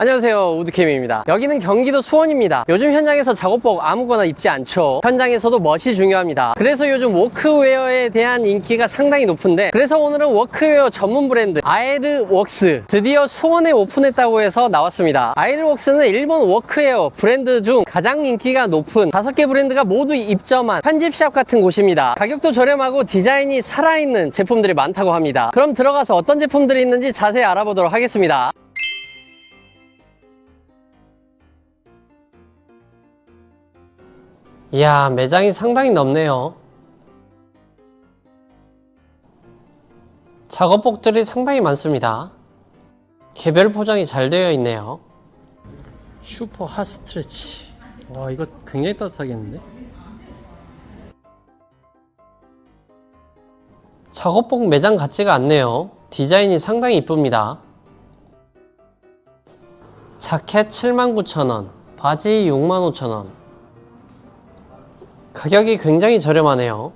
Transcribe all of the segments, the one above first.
안녕하세요 우드캠입니다. 여기는 경기도 수원입니다. 요즘 현장에서 작업복 아무거나 입지 않죠. 현장에서도 멋이 중요합니다. 그래서 요즘 워크웨어에 대한 인기가 상당히 높은데 그래서 오늘은 워크웨어 전문 브랜드 아에르웍스 드디어 수원에 오픈했다고 해서 나왔습니다. 아에르웍스는 일본 워크웨어 브랜드 중 가장 인기가 높은 다섯 개 브랜드가 모두 입점한 편집샵 같은 곳입니다. 가격도 저렴하고 디자인이 살아있는 제품들이 많다고 합니다. 그럼 들어가서 어떤 제품들이 있는지 자세히 알아보도록 하겠습니다 이야, 매장이 상당히 넓네요. 작업복들이 상당히 많습니다. 개별 포장이 잘 되어 있네요. 슈퍼 핫 스트레치. 와, 이거 굉장히 따뜻하겠는데? 작업복 매장 같지가 않네요. 디자인이 상당히 이쁩니다. 자켓 79,000원, 바지 65,000원. 가격이 굉장히 저렴하네요.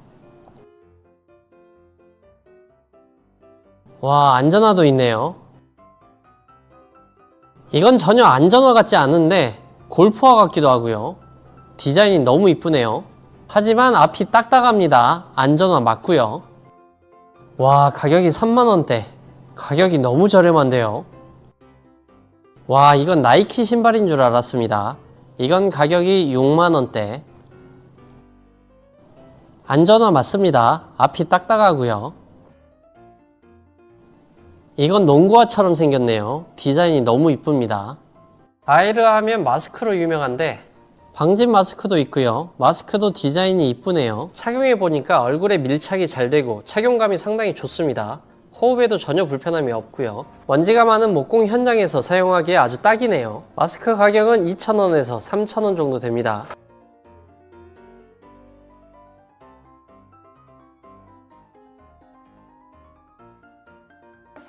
와, 안전화도 있네요. 이건 전혀 안전화 같지 않은데 골프화 같기도 하고요. 디자인이 너무 이쁘네요. 하지만 앞이 딱딱합니다. 안전화 맞고요. 와, 가격이 3만원대. 가격이 너무 저렴한데요. 와, 이건 나이키 신발인 줄 알았습니다. 이건 가격이 6만원대. 안전화 맞습니다. 앞이 딱딱하고요. 이건 농구화처럼 생겼네요. 디자인이 너무 이쁩니다. 아이르 하면 마스크로 유명한데 방진 마스크도 있고요. 마스크도 디자인이 이쁘네요. 착용해 보니까 얼굴에 밀착이 잘 되고 착용감이 상당히 좋습니다. 호흡에도 전혀 불편함이 없고요. 먼지가 많은 목공 현장에서 사용하기에 아주 딱이네요. 마스크 가격은 2,000원에서 3,000원 정도 됩니다.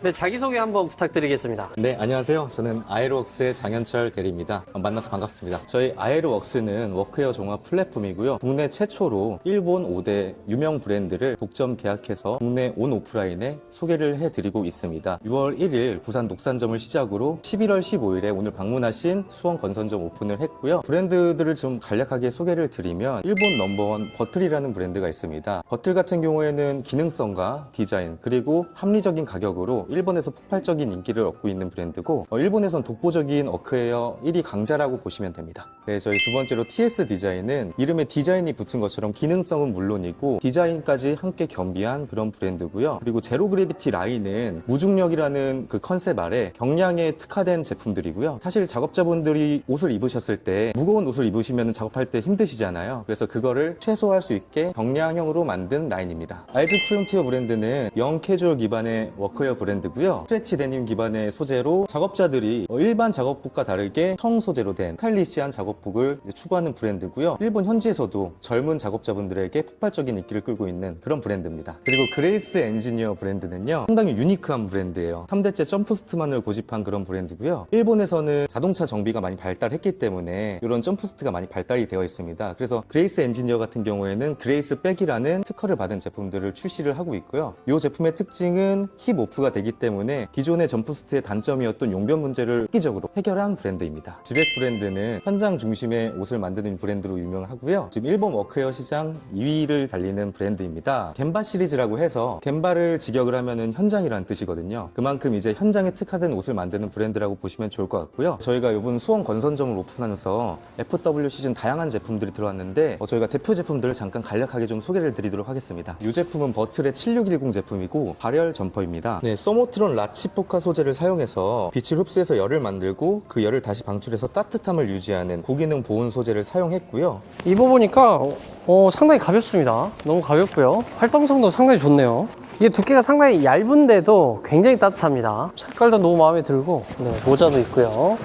네, 자기소개 한번 부탁드리겠습니다. 네, 안녕하세요. 저는 아에로웍스의 장현철 대리입니다. 만나서 반갑습니다. 저희 아에로웍스는 워크웨어 종합 플랫폼이고요. 국내 최초로 일본 5대 유명 브랜드를 독점 계약해서 국내 온 오프라인에 소개를 해드리고 있습니다. 6월 1일 부산 녹산점을 시작으로 11월 15일에 오늘 방문하신 수원 건선점 오픈을 했고요. 브랜드들을 좀 간략하게 소개를 드리면 일본 넘버원 버틀이라는 브랜드가 있습니다. 버틀 같은 경우에는 기능성과 디자인 그리고 합리적인 가격으로 일본에서 폭발적인 인기를 얻고 있는 브랜드고 어, 일본에선 독보적인 어크웨어 1위 강자라고 보시면 됩니다. 네, 저희 두 번째로 TS 디자인은 이름에 디자인이 붙은 것처럼 기능성은 물론이고 디자인까지 함께 겸비한 그런 브랜드고요. 그리고 제로 그래비티 라인은 무중력이라는 그 컨셉 아래 경량에 특화된 제품들이고요. 사실 작업자분들이 옷을 입으셨을 때 무거운 옷을 입으시면 작업할 때 힘드시잖아요. 그래서 그거를 최소화할 수 있게 경량형으로 만든 라인입니다. 알즈 프론티어 브랜드는 영 캐주얼 기반의 워크웨어 브랜드 고요. 스트레치 데님 기반의 소재로 작업자들이 어, 일반 작업복과 다르게 청 소재로 된 스타일리시한 작업복을 추구하는 브랜드고요. 일본 현지에서도 젊은 작업자분들에게 폭발적인 인기를 끌고 있는 그런 브랜드입니다. 그리고 그레이스 엔지니어 브랜드는요. 상당히 유니크한 브랜드예요. 3대째 점프스트만을 고집한 그런 브랜드고요. 일본에서는 자동차 정비가 많이 발달했기 때문에 이런 점프스트가 많이 발달이 되어 있습니다. 그래서 그레이스 엔지니어 같은 경우에는 그레이스 백이라는 특허를 받은 제품들을 출시를 하고 있고요. 이 제품의 특징은 힙 오프가 되기 때문에 기존의 점프스트의 단점이었던 용변 문제를 획기적으로 해결한 브랜드입니다. 지백 브랜드는 현장 중심의 옷을 만드는 브랜드로 유명하고요. 지금 일본 워크웨어 시장 2위를 달리는 브랜드입니다. 겐바 시리즈라고 해서 겐바를 직역을 하면은 현장이라는 뜻이거든요. 그만큼 이제 현장에 특화된 옷을 만드는 브랜드라고 보시면 좋을 것 같고요. 저희가 이번 수원 건선점을 오픈하면서 FW 시즌 다양한 제품들이 들어왔는데 어, 저희가 대표 제품들을 잠깐 간략하게 좀 소개를 드리도록 하겠습니다. 이 제품은 버틀의 7610 제품이고 발열 점퍼입니다. 네, 소모트론 라치포카 소재를 사용해서 빛을 흡수해서 열을 만들고 그 열을 다시 방출해서 따뜻함을 유지하는 고기능 보온 소재를 사용했고요. 입어보니까 어, 상당히 가볍습니다. 너무 가볍고요. 활동성도 상당히 좋네요. 이게 두께가 상당히 얇은데도 굉장히 따뜻합니다. 색깔도 너무 마음에 들고 네, 모자도 있고요.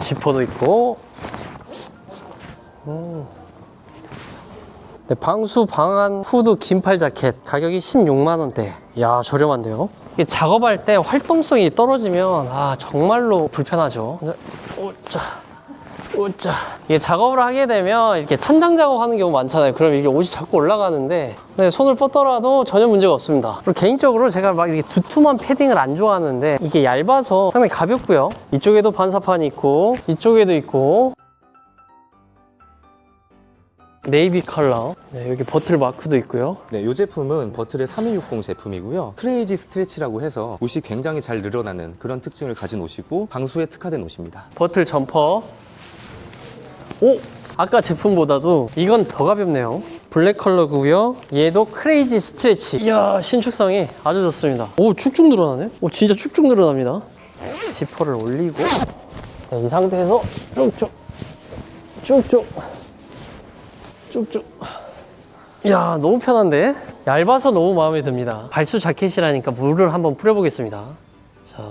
지퍼도 있고 음. 네, 방수 방한 후드 긴팔 자켓 가격이 16만 원대. 야 저렴한데요. 작업할 때 활동성이 떨어지면 아 정말로 불편하죠. 자. 오자. 이게 작업을 하게 되면 이렇게 천장 작업하는 경우 많잖아요. 그럼 이게 옷이 자꾸 올라가는데 네, 손을 뻗더라도 전혀 문제가 없습니다. 그리고 개인적으로 제가 막 이렇게 두툼한 패딩을 안 좋아하는데 이게 얇아서 상당히 가볍고요. 이쪽에도 반사판이 있고 이쪽에도 있고 네이비 컬러. 네, 여기 버틀 마크도 있고요. 네, 이 제품은 버틀의 3260 제품이고요. 크레이지 스트레치라고 해서 옷이 굉장히 잘 늘어나는 그런 특징을 가진 옷이고 방수에 특화된 옷입니다. 버틀 점퍼. 오! 아까 제품보다도 이건 더 가볍네요. 블랙 컬러고요. 얘도 크레이지 스트레치. 이야, 신축성이 아주 좋습니다. 오, 쭉쭉 늘어나네? 오, 진짜 쭉쭉 늘어납니다. 지퍼를 올리고 네, 이 상태에서 쭉쭉 쭉쭉 쭉쭉 이야, 너무 편한데? 얇아서 너무 마음에 듭니다. 발수 자켓이라니까 물을 한번 뿌려보겠습니다. 자,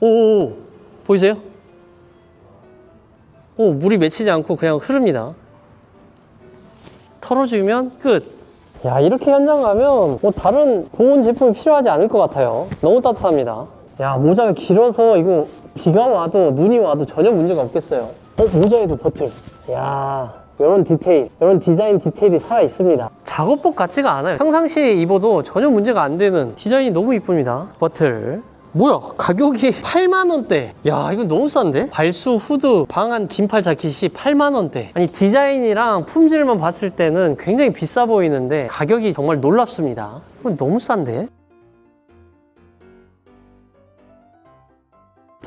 오, 보이세요? 오, 물이 맺히지 않고 그냥 흐릅니다. 털어주면 끝. 야, 이렇게 현장 가면 뭐 다른 보온 제품이 필요하지 않을 것 같아요. 너무 따뜻합니다. 야, 모자가 길어서 이거 비가 와도 눈이 와도 전혀 문제가 없겠어요. 어, 모자에도 버틀. 야, 이런 디테일, 이런 디자인 디테일이 살아 있습니다. 작업복 같지가 않아요. 평상시에 입어도 전혀 문제가 안 되는 디자인이 너무 이쁩니다. 버틀. 뭐야 가격이 8만원대 야 이거 너무 싼데? 발수 후드 방한 긴팔 자켓이 8만원대 아니 디자인이랑 품질만 봤을 때는 굉장히 비싸 보이는데 가격이 정말 놀랍습니다 이건 너무 싼데?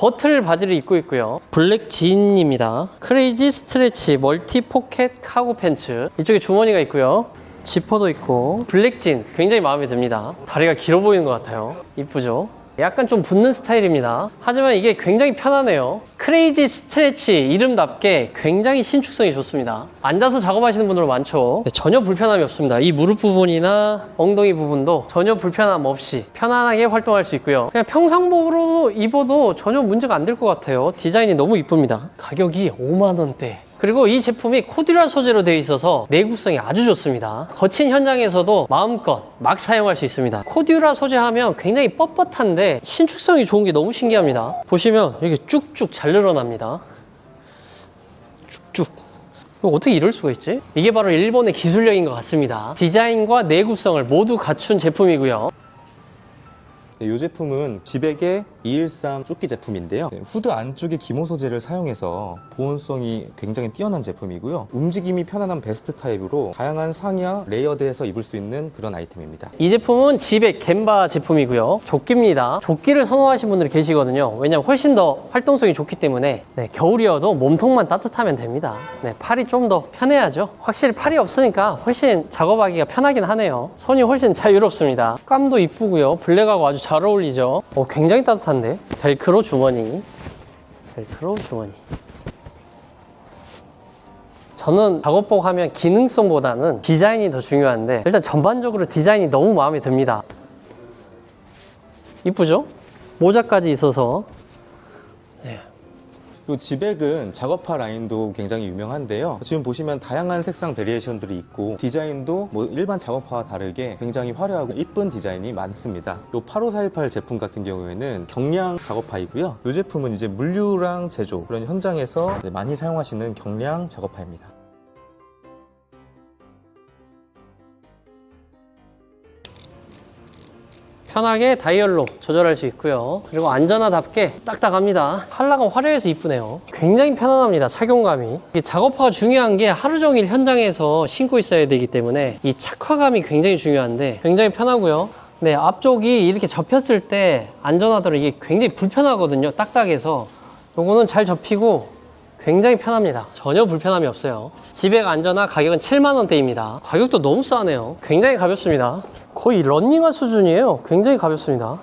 버틀 바지를 입고 있고요. 블랙 진입니다. 크레이지 스트레치 멀티 포켓 카고 팬츠. 이쪽에 주머니가 있고요. 지퍼도 있고 블랙 진 굉장히 마음에 듭니다. 다리가 길어 보이는 것 같아요. 이쁘죠? 약간 좀 붙는 스타일입니다. 하지만 이게 굉장히 편하네요. 크레이지 스트레치 이름답게 굉장히 신축성이 좋습니다. 앉아서 작업하시는 분들 많죠. 네, 전혀 불편함이 없습니다. 이 무릎 부분이나 엉덩이 부분도 전혀 불편함 없이 편안하게 활동할 수 있고요. 그냥 평상복으로 입어도 전혀 문제가 안 될 것 같아요. 디자인이 너무 이쁩니다. 가격이 5만 원대. 그리고 이 제품이 코듀랄 소재로 되어 있어서 내구성이 아주 좋습니다. 거친 현장에서도 마음껏 막 사용할 수 있습니다. 코듀랄 소재 하면 굉장히 뻣뻣한데 신축성이 좋은 게 너무 신기합니다. 보시면 이렇게 쭉쭉 잘 늘어납니다. 쭉쭉. 어떻게 이럴 수가 있지? 이게 바로 일본의 기술력인 것 같습니다. 디자인과 내구성을 모두 갖춘 제품이고요. 네, 이 제품은 지백의 213 조끼 제품인데요. 네, 후드 안쪽에 기모 소재를 사용해서 보온성이 굉장히 뛰어난 제품이고요. 움직임이 편안한 베스트 타입으로 다양한 상의와 레이어드해서 입을 수 있는 그런 아이템입니다. 이 제품은 집의 gem바 제품이고요. 조끼입니다. 조끼를 선호하시는 분들이 계시거든요. 왜냐면 훨씬 더 활동성이 좋기 때문에 네, 겨울이어도 몸통만 따뜻하면 됩니다. 네, 팔이 좀 더 편해야죠. 확실히 팔이 없으니까 훨씬 작업하기가 편하긴 하네요. 손이 훨씬 자유롭습니다. 감도 이쁘고요. 블랙하고 아주 잘 어울리죠. 어, 굉장히 따뜻한데? 벨크로 주머니. 벨크로 주머니. 저는 작업복 하면 기능성보다는 디자인이 더 중요한데 일단 전반적으로 디자인이 너무 마음에 듭니다. 이쁘죠? 모자까지 있어서 이 지백은 작업화 라인도 굉장히 유명한데요. 지금 보시면 다양한 색상 베리에이션들이 있고 디자인도 뭐 일반 작업화와 다르게 굉장히 화려하고 이쁜 디자인이 많습니다. 이 85418 제품 같은 경우에는 경량 작업화이고요. 이 제품은 이제 물류랑 제조 그런 현장에서 많이 사용하시는 경량 작업화입니다. 편하게 다이얼로 조절할 수 있고요. 그리고 안전하답게 딱딱합니다. 컬러가 화려해서 이쁘네요. 굉장히 편안합니다. 착용감이. 작업화가 중요한 게 하루 종일 현장에서 신고 있어야 되기 때문에 이 착화감이 굉장히 중요한데 굉장히 편하고요. 네, 앞쪽이 이렇게 접혔을 때 안전하도록 이게 굉장히 불편하거든요. 딱딱해서. 요거는 잘 접히고 굉장히 편합니다. 전혀 불편함이 없어요. 지백 안전화 가격은 7만원대입니다. 가격도 너무 싸네요. 굉장히 가볍습니다. 거의 런닝화 수준이에요. 굉장히 가볍습니다.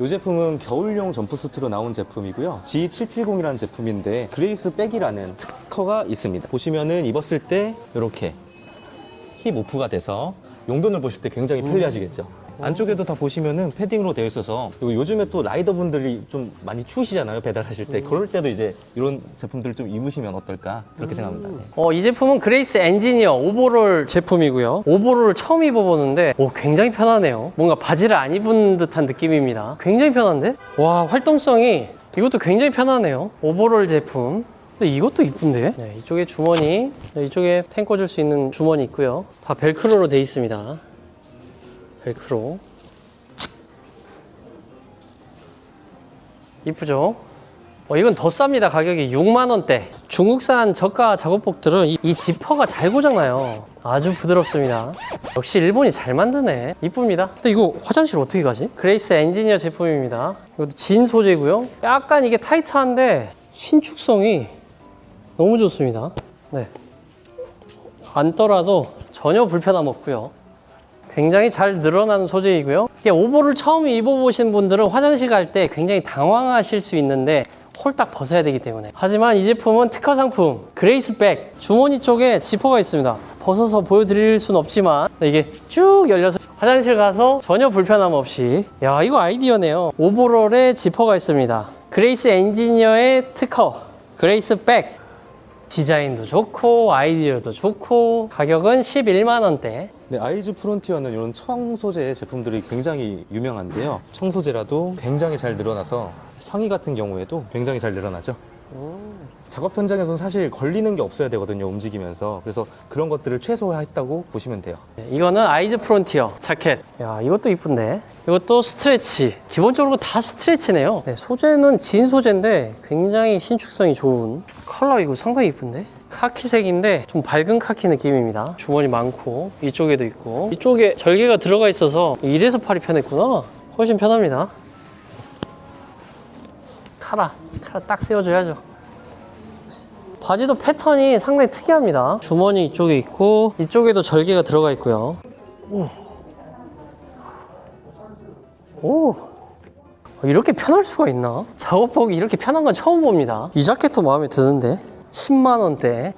이 제품은 겨울용 점프 수트로 나온 제품이고요. G770이라는 제품인데 그레이스 백이라는 특허가 있습니다. 보시면은 입었을 때 이렇게 힙 오프가 돼서 용변을 보실 때 굉장히 편리하시겠죠. 안쪽에도 다 보시면은 패딩으로 되어 있어서 그리고 요즘에 또 라이더분들이 좀 많이 추우시잖아요 배달하실 때 그럴 때도 이제 이런 제품들을 좀 입으시면 어떨까 그렇게 생각합니다. 네. 어, 이 제품은 그레이스 엔지니어 오버롤 제품이고요. 오버롤을 처음 입어보는데, 오, 굉장히 편하네요. 뭔가 바지를 안 입은 듯한 느낌입니다. 굉장히 편한데? 와, 활동성이, 이것도 굉장히 편하네요. 오버롤 제품. 근데 이것도 이쁜데? 네, 이쪽에 주머니, 네, 이쪽에 펜 꽂을 수 있는 주머니 있고요. 다 벨크로로 돼 있습니다. 벨크로. 이쁘죠? 어, 이건 더 쌉니다. 가격이 6만원대. 중국산 저가 작업복들은 이, 이 지퍼가 잘 고장나요. 아주 부드럽습니다. 역시 일본이 잘 만드네. 이쁩니다. 근데 이거 화장실 어떻게 가지? 그레이스 엔지니어 제품입니다. 이것도 진 소재고요. 약간 이게 타이트한데 신축성이 너무 좋습니다. 네. 앉더라도 전혀 불편함 없고요. 굉장히 잘 늘어나는 소재이고요. 이게 오버를 처음 입어보신 분들은 화장실 갈 때 굉장히 당황하실 수 있는데 홀딱 벗어야 되기 때문에. 하지만 이 제품은 특허 상품 그레이스백 주머니 쪽에 지퍼가 있습니다. 벗어서 보여드릴 순 없지만 이게 쭉 열려서 화장실 가서 전혀 불편함 없이 야 이거 아이디어네요. 오버롤에 지퍼가 있습니다. 그레이스 엔지니어의 특허 그레이스백 디자인도 좋고 아이디어도 좋고 가격은 11만 원대. 네, 아이즈 프론티어는 이런 청 소재의 제품들이 굉장히 유명한데요. 청 소재라도 굉장히 잘 늘어나서 상의 같은 경우에도 굉장히 잘 늘어나죠. 작업 현장에서는 사실 걸리는 게 없어야 되거든요, 움직이면서. 그래서 그런 것들을 최소화했다고 보시면 돼요. 네, 이거는 아이즈 프론티어 자켓. 야, 이것도 이쁜데. 이것도 스트레치. 기본적으로 다 스트레치네요. 네, 소재는 진 소재인데 굉장히 신축성이 좋은 컬러 이거 상당히 이쁜데. 카키색인데 좀 밝은 카키 느낌입니다. 주머니 많고 이쪽에도 있고 이쪽에 절개가 들어가 있어서 이래서 팔이 편했구나. 훨씬 편합니다. 카라, 카라 딱 세워줘야죠. 바지도 패턴이 상당히 특이합니다. 주머니 이쪽에 있고 이쪽에도 절개가 들어가 있고요. 오. 오. 이렇게 편할 수가 있나? 작업복이 이렇게 편한 건 처음 봅니다. 이 자켓도 마음에 드는데 10만 원대.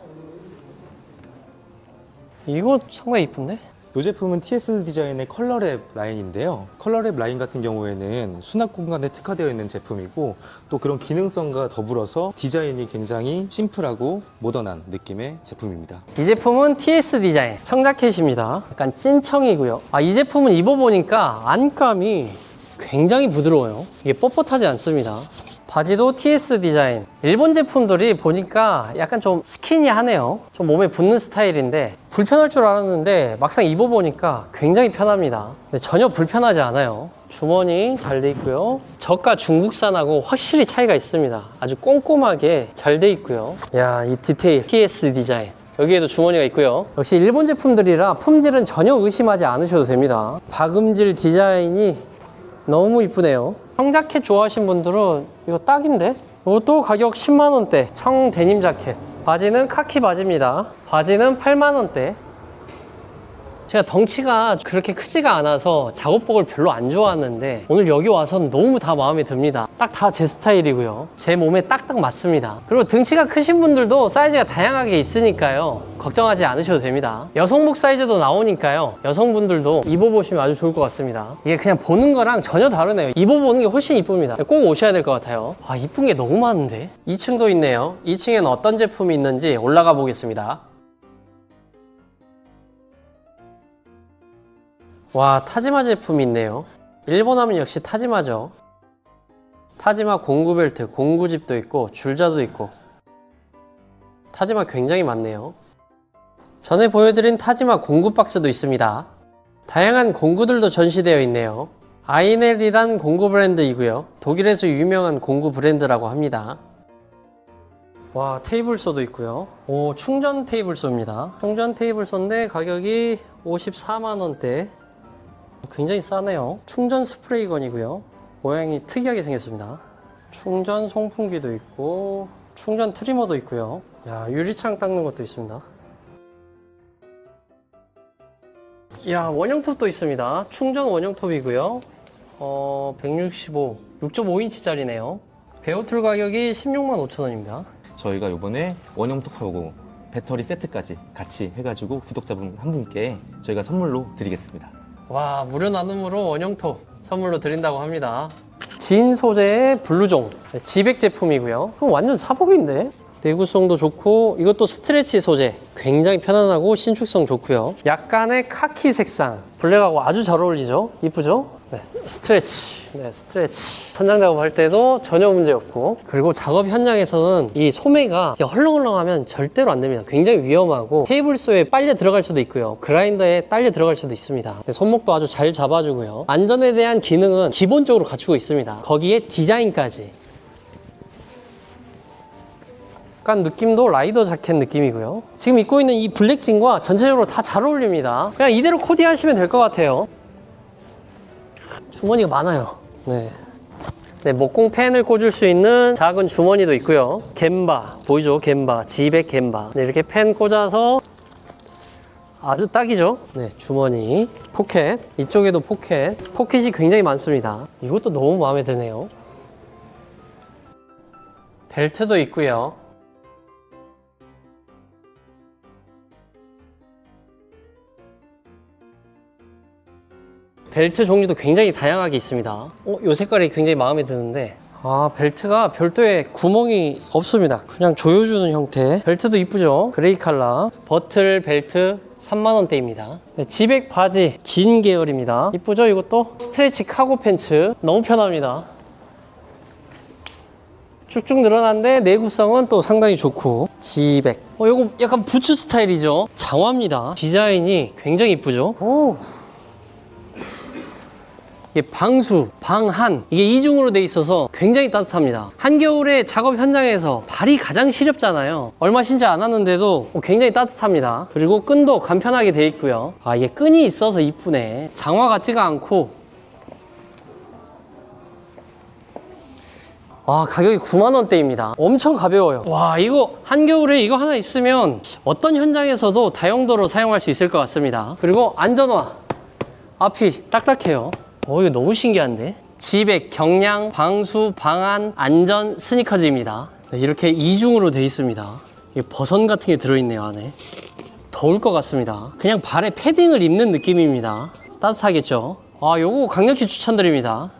이거 상당히 이쁜데? 이 제품은 TS 디자인의 컬러랩 라인인데요. 컬러랩 라인 같은 경우에는 수납 공간에 특화되어 있는 제품이고 또 그런 기능성과 더불어서 디자인이 굉장히 심플하고 모던한 느낌의 제품입니다. 이 제품은 TS 디자인 청자켓입니다. 약간 찐청이고요. 아, 이 제품은 입어보니까 안감이 굉장히 부드러워요. 이게 뻣뻣하지 않습니다. 바지도 TS 디자인. 일본 제품들이 보니까 약간 좀 스키니하네요. 좀 몸에 붙는 스타일인데 불편할 줄 알았는데 막상 입어보니까 굉장히 편합니다. 전혀 불편하지 않아요. 주머니 잘 돼 있고요. 저가 중국산하고 확실히 차이가 있습니다. 아주 꼼꼼하게 잘 돼 있고요. 야, 이 디테일 TS 디자인. 여기에도 주머니가 있고요. 역시 일본 제품들이라 품질은 전혀 의심하지 않으셔도 됩니다. 박음질 디자인이 너무 이쁘네요. 청자켓 좋아하시는 분들은 이거 딱인데? 이것도 가격 10만원대. 청 데님 자켓. 바지는 카키 바지입니다. 바지는 8만원대. 제가 덩치가 그렇게 크지가 않아서 작업복을 별로 안 좋아하는데 오늘 여기 와서는 너무 다 마음에 듭니다. 딱 다 제 스타일이고요. 제 몸에 딱딱 맞습니다. 그리고 등치가 크신 분들도 사이즈가 다양하게 있으니까요. 걱정하지 않으셔도 됩니다. 여성복 사이즈도 나오니까요. 여성분들도 입어보시면 아주 좋을 것 같습니다. 이게 그냥 보는 거랑 전혀 다르네요. 입어보는 게 훨씬 이쁩니다. 꼭 오셔야 될 것 같아요. 아, 이쁜 게 너무 많은데? 2층도 있네요. 2층엔 어떤 제품이 있는지 올라가 보겠습니다. 와 타지마 제품이 있네요. 일본 하면 역시 타지마죠. 타지마 공구벨트 공구집도 있고 줄자도 있고. 타지마 굉장히 많네요. 전에 보여드린 타지마 공구 박스도 있습니다. 다양한 공구들도 전시되어 있네요. 아이넬이란 공구 브랜드이고요. 독일에서 유명한 공구 브랜드라고 합니다. 와 테이블소도 있고요. 오 충전 테이블소입니다. 충전 테이블소인데 가격이 54만원대 굉장히 싸네요. 충전 스프레이건이고요. 모양이 특이하게 생겼습니다. 충전 송풍기도 있고 충전 트리머도 있고요. 야, 유리창 닦는 것도 있습니다. 야, 원형톱도 있습니다. 충전 원형톱이고요. 어, 165, 6.5인치짜리네요. 베어툴 가격이 16만 5천 원입니다. 저희가 이번에 원형톱하고 배터리 세트까지 같이 해가지고 구독자분 한 분께 저희가 선물로 드리겠습니다. 와 무료 나눔으로 원형토 선물로 드린다고 합니다. 진 소재의 블루종 네, 지백 제품이고요. 그럼 완전 사복인데? 내구성도 좋고 이것도 스트레치 소재 굉장히 편안하고 신축성 좋고요. 약간의 카키 색상 블랙하고 아주 잘 어울리죠? 이쁘죠? 네, 스트레치. 네, 스트레치. 천장 작업할 때도 전혀 문제 없고 그리고 작업 현장에서는 이 소매가 헐렁헐렁하면 절대로 안 됩니다. 굉장히 위험하고 테이블소에 빨려 들어갈 수도 있고요. 그라인더에 딸려 들어갈 수도 있습니다. 네, 손목도 아주 잘 잡아주고요. 안전에 대한 기능은 기본적으로 갖추고 있습니다. 거기에 디자인까지 약간 느낌도 라이더 자켓 느낌이고요. 지금 입고 있는 이 블랙 진과 전체적으로 다 잘 어울립니다. 그냥 이대로 코디하시면 될 것 같아요. 주머니가 많아요. 네. 네, 목공 펜을 꽂을 수 있는 작은 주머니도 있고요. gem바, 보이죠? gem바, 지백 gem바. 네, 이렇게 펜 꽂아서 아주 딱이죠? 네, 주머니, 포켓. 이쪽에도 포켓. 포켓이 굉장히 많습니다. 이것도 너무 마음에 드네요. 벨트도 있고요. 벨트 종류도 굉장히 다양하게 있습니다. 어, 이 색깔이 굉장히 마음에 드는데 아 벨트가 별도의 구멍이 없습니다. 그냥 조여주는 형태. 벨트도 이쁘죠? 그레이 컬러. 버틀 벨트 3만원대입니다. 네, 지백 바지 진 계열입니다. 이쁘죠? 이것도 스트레치 카고 팬츠 너무 편합니다. 쭉쭉 늘어났는데 내구성은 또 상당히 좋고 지백 어 이거 약간 부츠 스타일이죠 장화입니다 디자인이 굉장히 이쁘죠 오. 방수, 방한 이게 이중으로 돼 있어서 굉장히 따뜻합니다. 한겨울에 작업 현장에서 발이 가장 시렵잖아요. 얼마 신지 않았는데도 굉장히 따뜻합니다. 그리고 끈도 간편하게 돼 있고요. 아 이게 끈이 있어서 이쁘네. 장화 같지가 않고 와 가격이 9만 원대입니다. 엄청 가벼워요. 와 이거 한겨울에 이거 하나 있으면 어떤 현장에서도 다용도로 사용할 수 있을 것 같습니다. 그리고 안전화 앞이 딱딱해요. 어, 이거 너무 신기한데? 지백, 경량, 방수, 방안, 안전, 스니커즈입니다. 네, 이렇게 이중으로 되어 있습니다. 이 버선 같은 게 들어있네요, 안에. 더울 것 같습니다. 그냥 발에 패딩을 입는 느낌입니다. 따뜻하겠죠? 아, 요거 강력히 추천드립니다.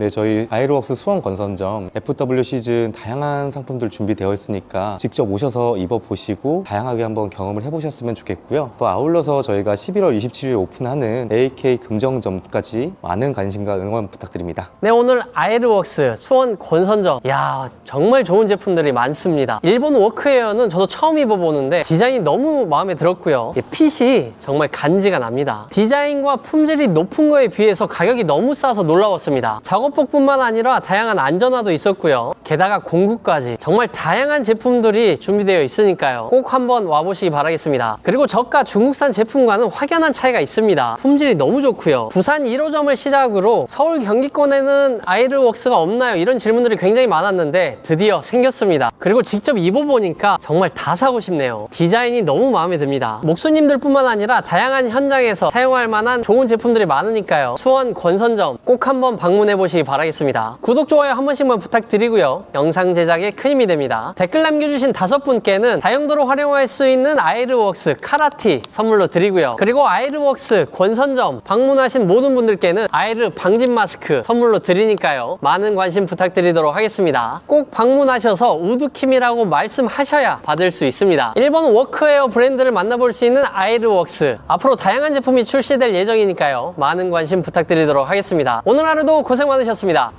네, 저희 아이로웍스 수원 건선점 FW 시즌 다양한 상품들 준비되어 있으니까 직접 오셔서 입어보시고 다양하게 한번 경험을 해보셨으면 좋겠고요. 또 아울러서 저희가 11월 27일 오픈하는 AK 금정점까지 많은 관심과 응원 부탁드립니다. 네, 오늘 아이르웍스 수원 권선점. 야 정말 좋은 제품들이 많습니다. 일본 워크웨어는 저도 처음 입어보는데 디자인이 너무 마음에 들었고요. 이 핏이 정말 간지가 납니다. 디자인과 품질이 높은 거에 비해서 가격이 너무 싸서 놀라웠습니다. 작업 복뿐만 아니라 다양한 안전화도 있었고요. 게다가 공구까지 정말 다양한 제품들이 준비되어 있으니까요. 꼭 한번 와보시기 바라겠습니다. 그리고 저가 중국산 제품과는 확연한 차이가 있습니다. 품질이 너무 좋고요. 부산 1호점을 시작으로 서울 경기권에는 아이르웍스가 없나요? 이런 질문들이 굉장히 많았는데 드디어 생겼습니다. 그리고 직접 입어보니까 정말 다 사고 싶네요. 디자인이 너무 마음에 듭니다. 목수님들 뿐만 아니라 다양한 현장에서 사용할 만한 좋은 제품들이 많으니까요. 수원 권선점 꼭 한번 방문해 보시기 바라겠습니다. 구독, 좋아요 한 번씩만 부탁드리고요. 영상 제작에 큰 힘이 됩니다. 댓글 남겨주신 다섯 분께는 다용도로 활용할 수 있는 아이르웍스 카라티 선물로 드리고요. 그리고 아이르웍스 권선점 방문하신 모든 분들께는 아이르 방진 마스크 선물로 드리니까요. 많은 관심 부탁드리도록 하겠습니다. 꼭 방문하셔서 우드킴이라고 말씀하셔야 받을 수 있습니다. 일본 워크웨어 브랜드를 만나볼 수 있는 아이르웍스 앞으로 다양한 제품이 출시될 예정이니까요. 많은 관심 부탁드리도록 하겠습니다. 오늘 하루도 고생 많으 셨습니다.